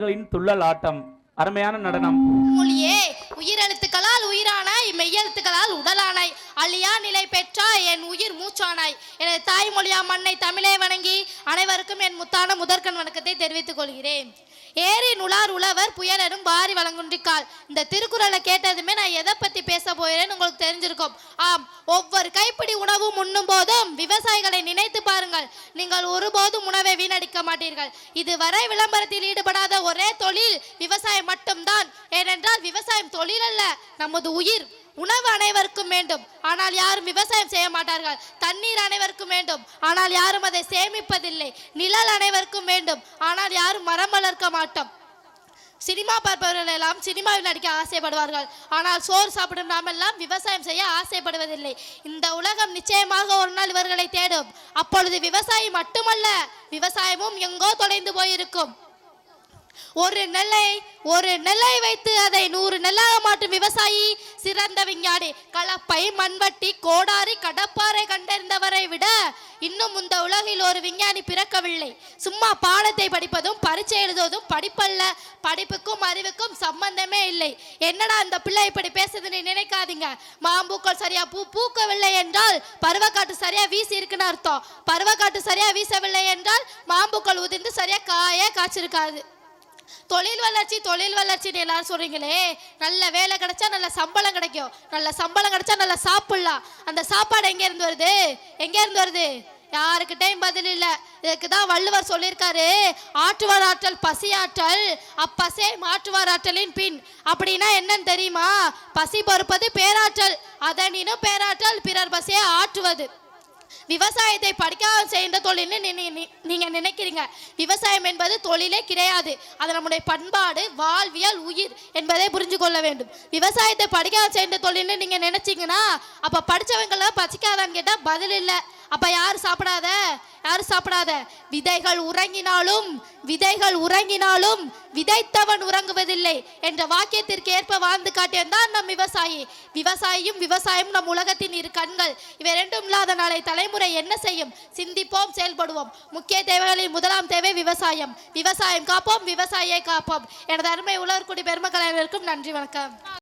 துள்ளல் ஆட்டம். அருமையான நடனம். மொழியே உயிரெழுத்துக்களால் உயிரானாய் மெய்யெழுத்துக்களால் உடலானாய் அழியா நிலை பெற்றாய் என் உயிர் மூச்சானாய். எனது தாய்மொழியா மண்ணை தமிழை வணங்கி அனைவருக்கும் என் முத்தான முதற்கண் வணக்கத்தை தெரிவித்துக் கொள்கிறேன். ஏரி நுளார் உழவர் புயலரும் பாரி வழங்குன்றிக்கால். இந்த திருக்குறளை கேட்டதுமே நான் எதை பத்தி தெரிஞ்சிருக்கும். ஆம் ஒவ்வொரு கைப்பிடி உணவு உண்ணும் போதும் விவசாயிகளை நினைத்து பாருங்கள். நீங்கள் ஒருபோதும் உணவை வீணடிக்க மாட்டீர்கள். இதுவரை விளம்பரத்தில் ஈடுபடாத ஒரே தொழில் விவசாயம் மட்டும்தான். ஏனென்றால் விவசாயம் தொழில் அல்ல நமது உயிர். உணவு அனைவருக்கும் வேண்டும். ஆனால் யாரும் விவசாயம் செய்ய மாட்டார்கள். தண்ணீர் அனைவருக்கும் வேண்டும். ஆனால் யாரும் அதை சேமிப்பதில்லை. நிழல் அனைவருக்கும் வேண்டும். ஆனால் யாரும் மரம் வளர்க்க மாட்டோம். சினிமா பார்ப்பவர்கள் எல்லாம் சினிமாவில் நடிக்க ஆசைப்படுவார்கள். ஆனால் சோறு சாப்பிடும் நாமெல்லாம் விவசாயம் செய்ய ஆசைப்படுவதில்லை. இந்த உலகம் நிச்சயமாக ஒரு நாள் இவர்களை தேடும். அப்பொழுது விவசாயி மட்டுமல்ல விவசாயமும் எங்கோ தொலைந்து போயிருக்கும். ஒரு நெல்லை ஒரு நெல்லை வைத்து அதை நூறு நெல்லாக மாற்றும் விவசாயி சிறந்த விஞ்ஞானி. கலப்பை மண்வட்டி கோடாரி கடப்பாறை கண்டறிந்தவரை விட இன்னும் இந்த உலகில் ஒரு விஞ்ஞானி பிறக்கவில்லை. சும்மா பாடத்தை படிப்பதும் பரீட்சை எழுதுவதும் படிப்பல்ல. படிப்புக்கும் அறிவுக்கும் சம்பந்தமே இல்லை. என்னடா இந்த பிள்ளை இப்படி பேசுதுன்னு நினைக்காதீங்க. மாம்பூக்கள் சரியா பூ பூக்கவில்லை என்றால் பருவக்காட்டு சரியா வீசி இருக்குன்னு அர்த்தம். பருவக்காட்டு சரியா வீசவில்லை என்றால் மாம்பூக்கள் உதிர்ந்து சரியா காயே காய்ச்சிருக்காது. தொழில் வளர்ச்சி தொழில் வளர்ச்சின்னு எல்லாரும் சொல்றீங்களே. நல்ல வேலை கிடைச்சா நல்ல சம்பளம் கிடைக்கும். நல்ல சம்பளம் கிடைச்சா நல்லா சாப்பிடலாம். அந்த சாப்பாடு எங்க இருந்து வருது? எங்க இருந்து வருது? யாருக்கிட்டையும் பதில் இல்ல. இதுக்கு தான் வள்ளுவர் சொல்லியிருக்காரு. ஆற்றுவார் ஆற்றல் பசியாற்றல் அப்பசே மாற்றுவார் ஆற்றலின் பின். அப்படின்னா என்னன்னு தெரியுமா? பசி பொறுப்பது பேராற்றல். அதனினும் பேராற்றல் பிறர் பசியை ஆற்றுவது. விவசாயத்தை படிக்காமல் செய்கின்ற தொழில்னு நீங்கள் நினைக்கிறீங்க. விவசாயம் என்பது தொழிலே கிடையாது. அது நம்முடைய பண்பாடு வாழ்வியல் உயிர் என்பதை புரிஞ்சு கொள்ள வேண்டும். விவசாயத்தை படிக்காமல் செய்கின்ற தொழில்னு நீங்கள் நினச்சிங்கன்னா அப்போ படித்தவங்களாம் பசிக்காதான்னு கேட்டால் பதில் இல்லை. அப்போ யார் சாப்பிடாத. யாரும் சாப்பிடாத. விதைகள் உறங்கினாலும் விதைகள் உறங்கினாலும் விதைத்தவன் உறங்குவதில்லை என்ற வாக்கியத்திற்கு ஏற்ப வாழ்ந்து காட்டியவன் தான் நம் விவசாயி. விவசாயியும் விவசாயம் நம் உலகத்தின் இரு கண்கள். இவை ரெண்டும் இல்லாத நாளை தலைமுறை என்ன செய்யும்? சிந்திப்போம் செயல்படுவோம். முக்கிய தேவைகளில் முதலாம் தேவை விவசாயம். விவசாயம் காப்போம் விவசாயியை காப்போம். எனது அருமை உலகக்குடி பெருமக்கள் அனைவருக்கும் நன்றி வணக்கம்.